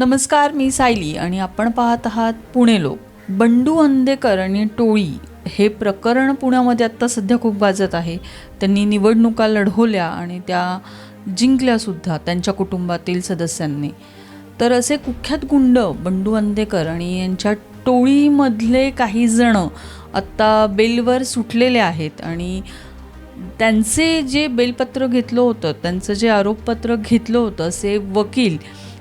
नमस्कार मी सायली आणि आपण पाहत आहात पुणे लोक. बंडू अंदेकर आणि टोळी हे प्रकरण पुण्यामध्ये आत्ता सध्या खूप गाजत आहे. त्यांनी निवडणुका लढवल्या आणि त्या जिंकल्यासुद्धा त्यांच्या कुटुंबातील सदस्यांनी. तर असे कुख्यात गुंड बंडू अंदेकर आणि यांच्या टोळीमधले काही जण आत्ता बेलवर सुटलेले आहेत आणि त्यांचे जे बेलपत्र घेतलं होतं त्यांचं जे आरोपपत्र घेतलं होतं असे वकील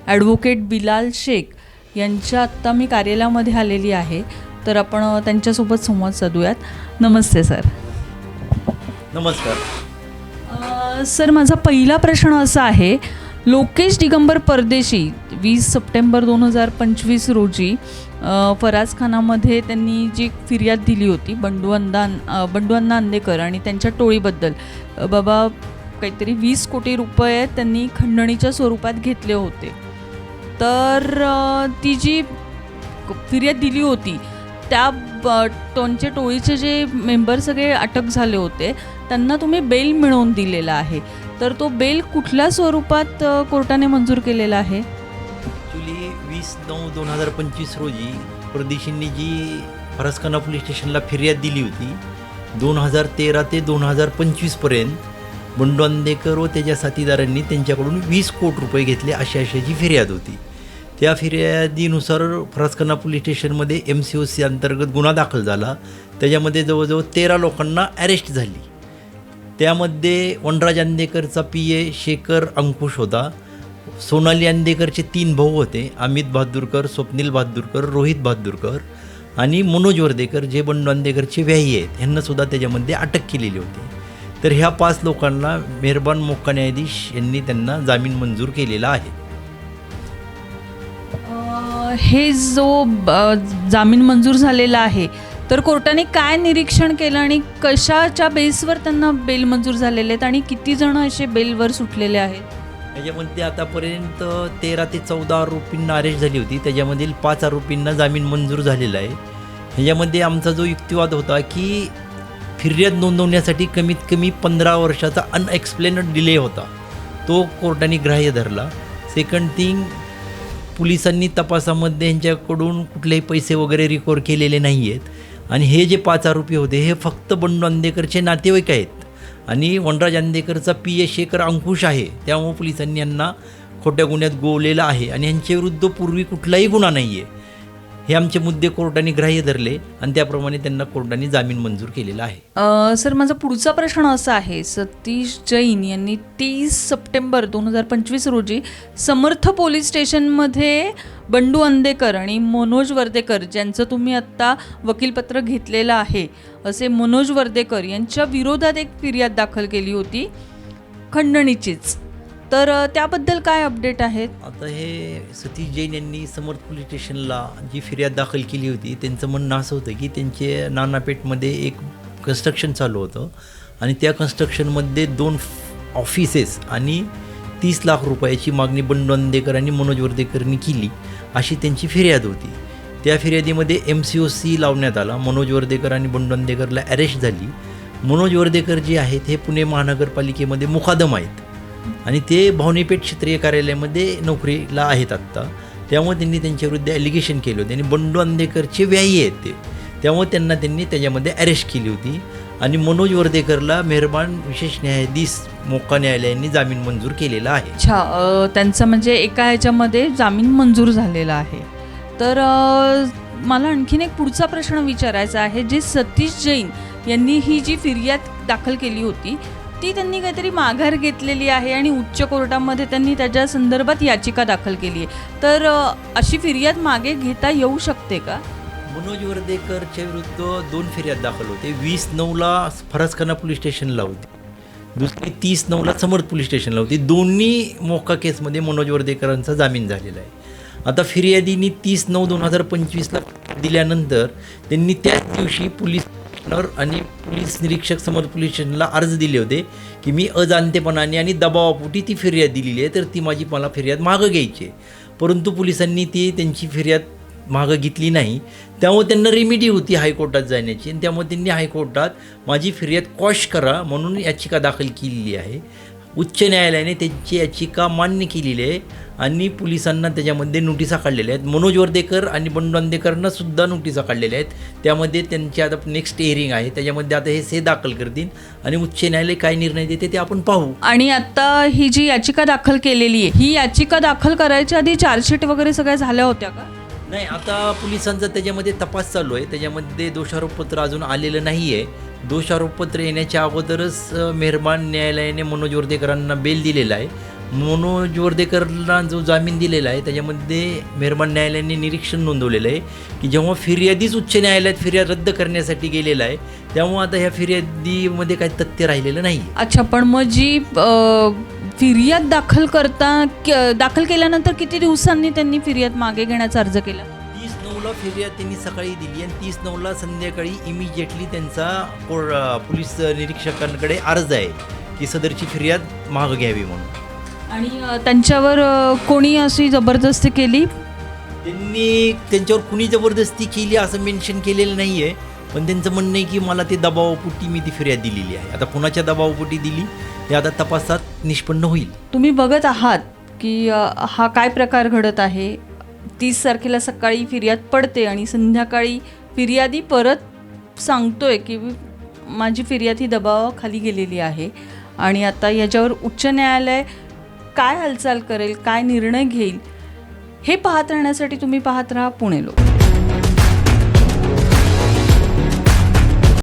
ॲडव्होकेट बिलाल शेख यांच्या आत्ता मी कार्यालयामध्ये आलेली आहे. तर आपण त्यांच्यासोबत संवाद साधूयात. नमस्ते सर. नमस्कार. सर माझा पहिला प्रश्न असा आहे. लोकेश दिगंबर परदेशी वीस सप्टेंबर दोन हजार पंचवीस रोजी अ, फराज खानामध्ये त्यांनी जी फिर्याद दिली होती बंडू अंदा बंडू अण्णा अंदेकर आणि त्यांच्या टोळीबद्दल बाबा काहीतरी वीस कोटी रुपये त्यांनी खंडणीच्या स्वरूपात घेतले होते. तर ती जी फिर्याद दिली होती त्या ब- त्यांचे टोळीचे जे मेंबर सगळे अटक झाले होते त्यांना तुम्ही बेल मिळवून दिलेला आहे. तर तो बेल कुठल्या स्वरूपात कोर्टाने मंजूर केलेला आहे? ॲक्च्युली वीस नऊ दोन हजार पंचवीस रोजी परदेशींनी जी फरसखाना पोलीस स्टेशनला फिर्याद दिली होती दोन हजार तेरा ते दोन हजार पंचवीसपर्यंत बंडू अंदेकर व त्याच्या साथीदारांनी त्यांच्याकडून वीस कोटी रुपये घेतले अशी अशाची फिर्याद होती. त्या फिर्यादीनुसार फरसखाना पोलीस स्टेशनमध्ये एम सी ओ सी अंतर्गत गुन्हा दाखल झाला. त्याच्यामध्ये जवळजवळ तेरा लोकांना अरेस्ट झाली. त्यामध्ये वनराज अंदेकरचा पी ए शेखर अंकुश होता. सोनाली अंदेकरचे तीन भाऊ होते. अमित बहादूरकर स्वप्नील बहादूरकर रोहित बहादूरकर आणि मनोज वर्देकर जे बंडू अंदेकरचे व्याही आहेत. ह्यांनासुद्धा त्याच्यामध्ये अटक केलेली होती. तर ह्या पाच लोकांना मेहरबान मोक्का न्यायाधीश यांनी त्यांना जामीन मंजूर केलेला आहे. हे जो ब- जामीन मंजूर झालेला आहे तर कोर्टाने काय निरीक्षण केलं आणि कशाच्या बेसवर त्यांना बेल मंजूर झालेले आहेत आणि किती जण असे बेलवर सुटलेले आहेत? त्याच्यामध्ये आतापर्यंत तेरा ते चौदा आरोपींना अरेस्ट झाली होती. त्याच्यामधील पाच आरोपींना जामीन मंजूर झालेला आहे. ह्याच्यामध्ये आमचा जो युक्तिवाद होता की फिर्याद नोंदवण्यासाठी कमीत कमी पंधरा वर्षाचा अनएक्सप्लेनड डिले होता. तो कोर्टाने ग्राह्य धरला. सेकंड थिंग पोलिसांनी तपासामध्ये यांच्याकडून कुठलेही पैसे वगैरे रिकवर केलेले नाही आहेत आणि हे जे पाच आरोपी होते हे फक्त बंडू अंदेकरचे नातेवाईक आहेत. आणि वनराज अंदेकरचा पी ए शेखर अंकुश आहे. त्यामुळे पोलिसांनी यांना खोट्या गुन्ह्यात गोवलेलं आहे. आणि यांच्याविरुद्ध पूर्वी कुठलाही गुन्हा नाही आहे हे आमचे मुद्दे कोर्टाने ग्राह्य धरले आणि त्याप्रमाणे त्यांना कोर्टाने जामीन मंजूर केलेला आहे. सर माझा पुढचा प्रश्न असा आहे सतीश जैन यांनी तीस सप्टेंबर दोन हजार पंचवीस रोजी समर्थ पोलीस स्टेशनमध्ये बंडू अंदेकर आणि मनोज वर्देकर ज्यांचं तुम्ही आत्ता वकीलपत्र घेतलेलं आहे असे मनोज वर्देकर यांच्या विरोधात एक फिर्याद दाखल केली होती खंडणीचीच. तर त्याबद्दल काय अपडेट आहेत आता हे सतीश जैन यांनी समर्थ पोलीस स्टेशनला जी फिर्याद दाखल केली होती त्यांचं म्हणणं असं होतं की त्यांचे नानापेठमध्ये एक कन्स्ट्रक्शन चालू होतं आणि त्या कन्स्ट्रक्शनमध्ये दोन ऑफिसेस आणि तीस लाख रुपयाची मागणी बंडवंदेकर आणि मनोज वर्देकरनी केली अशी त्यांची फिर्याद होती. त्या फिर्यादीमध्ये एम सी ओ सी लावण्यात आला मनोज वर्देकर आणि बंडवंदेकरला अरेस्ट झाली. मनोज वर्देकर जे आहेत हे पुणे महानगरपालिकेमध्ये मुखादम आहेत. आणि ते भावनीपेठ क्षेत्रीय कार्यालयामध्ये नोकरीला आहेत आत्ता. त्यामुळे त्यांनी त्यांच्याविरुद्ध ॲलिगेशन केलं होते आणि बंडू अंदेकरचे व्यायी आहेत ते. त्यामुळे त्यांना त्यांनी त्याच्यामध्ये अरेस्ट केली होती. आणि मनोज वर्देकरला मेहरबान विशेष न्यायाधीश मोका न्यायालयाने जामीन मंजूर केलेला आहे. अच्छा त्यांचं म्हणजे एका ह्याच्यामध्ये जामीन मंजूर झालेला आहे. तर मला आणखीन एक पुढचा प्रश्न विचारायचा आहे जे सतीश जैन यांनी ही जी फिर्याद दाखल केली होती ती त्यांनी काहीतरी माघार घेतलेली आहे आणि उच्च कोर्टामध्ये त्यांनी त्याच्या संदर्भात याचिका दाखल केली आहे. तर अशी फिर्याद मागे घेता येऊ शकते का? मनोज वर्देकरच्या विरुद्ध दोन फिर्याद दाखल होते. वीस नऊला फरसखाना पोलीस स्टेशनला होती. दुसरी तीस नऊला समर्थ पोलीस स्टेशनला होती. दोन्ही मोका केसमध्ये मनोज वर्देकरांचा जामीन झालेला आहे. आता फिर्यादींनी तीस नऊ दोन हजार पंचवीसला दिल्यानंतर त्यांनी त्याच दिवशी पोलीस कमिशनर आणि पोलीस निरीक्षक समोर पोलीस स्टेशनला अर्ज दिले होते की मी अजाणतेपणाने आणि दबावापोटी ती फिर्याद दिलेली आहे तर ती माझी मला फिर्याद मागं घ्यायची आहे. परंतु पोलिसांनी ती त्यांची फिर्याद मागं घेतली नाही. त्यामुळे त्यांना रेमिडी होती हायकोर्टात जाण्याची आणि त्यामुळे त्यांनी हायकोर्टात माझी फिर्याद कॉश करा म्हणून याचिका दाखल केलेली आहे. उच्च न्यायालयाने त्यांची याचिका मान्य केलेली आहे आणि पोलिसांना त्याच्यामध्ये नोटिसा काढलेल्या आहेत. मनोज वर्देकर आणि बंडू अंदेकरांना सुद्धा नोटिसा काढलेल्या आहेत. त्यामध्ये त्यांची आता नेक्स्ट हिअरिंग आहे. त्याच्यामध्ये आता हे से दाखल करतील आणि उच्च न्यायालय काय निर्णय देते ते आपण पाहू. आणि आता ही जी याचिका दाखल केलेली आहे ही याचिका दाखल करायच्या आधी चार्जशीट वगैरे सगळ्या झाल्या होत्या का? नाही आता पोलिसांचा त्याच्यामध्ये तपास चालू आहे. त्याच्यामध्ये दोषारोपपत्र अजून आलेलं नाही आहे दोषारोपपत्र येण्याच्या अगोदरच मेहरबान न्यायालयाने मनोज वर्देकरांना बेल दिलेला आहे. मनोज वर्देकरला जो जामीन दिलेला आहे त्याच्यामध्ये मेहरबान न्यायालयाने निरीक्षण नोंदवलेलं आहे की जेव्हा फिर्यादीच उच्च न्यायालयात फिर्याद रद्द करण्यासाठी गेलेला आहे त्यामुळे आता ह्या फिर्यादीमध्ये काही तथ्य राहिलेलं नाही अच्छा पण मग जी फिर्याद दाखल करता क- दाखल केल्यानंतर किती दिवसांनी त्यांनी फिर्याद मागे घेण्याचा अर्ज केला? तीस नऊला फिर्याद त्यांनी सकाळी दिली आणि तीस नऊला संध्याकाळी इमिजिएटली त्यांचा कोर- अ, पोलीस निरीक्षकांकडे अर्ज आहे की सदरची फिर्याद मागं घ्यावी म्हणून. आणि अ, त्यांच्यावर अ, कोणी अशी जबरदस्ती केली? त्यांनी त्यांच्यावर कुणी जबरदस्ती केली असं मेन्शन केलेलं नाही आहे पण त्यांचं म्हणणं आहे की मला ते दबावापोटी मी ती फिर्याद दिलेली आहे. आता कुणाच्या दबावापोटी दिली? हे आता तपासात निष्पन्न होईल. तुम्ही बघत आहात की हा काय प्रकार घडत आहे? तीस तारखेला सकाळी फिर्याद पडते आणि संध्याकाळी फिर्यादी परत सांगतोय की माझी फिर्याद ही दबावाखाली गेलेली आहे आणि आता याच्यावर उच्च न्यायालय काय हालचाल करेल काय निर्णय घेईल हे पाहत राहण्यासाठी तुम्ही पाहत राहा पुणे लोक.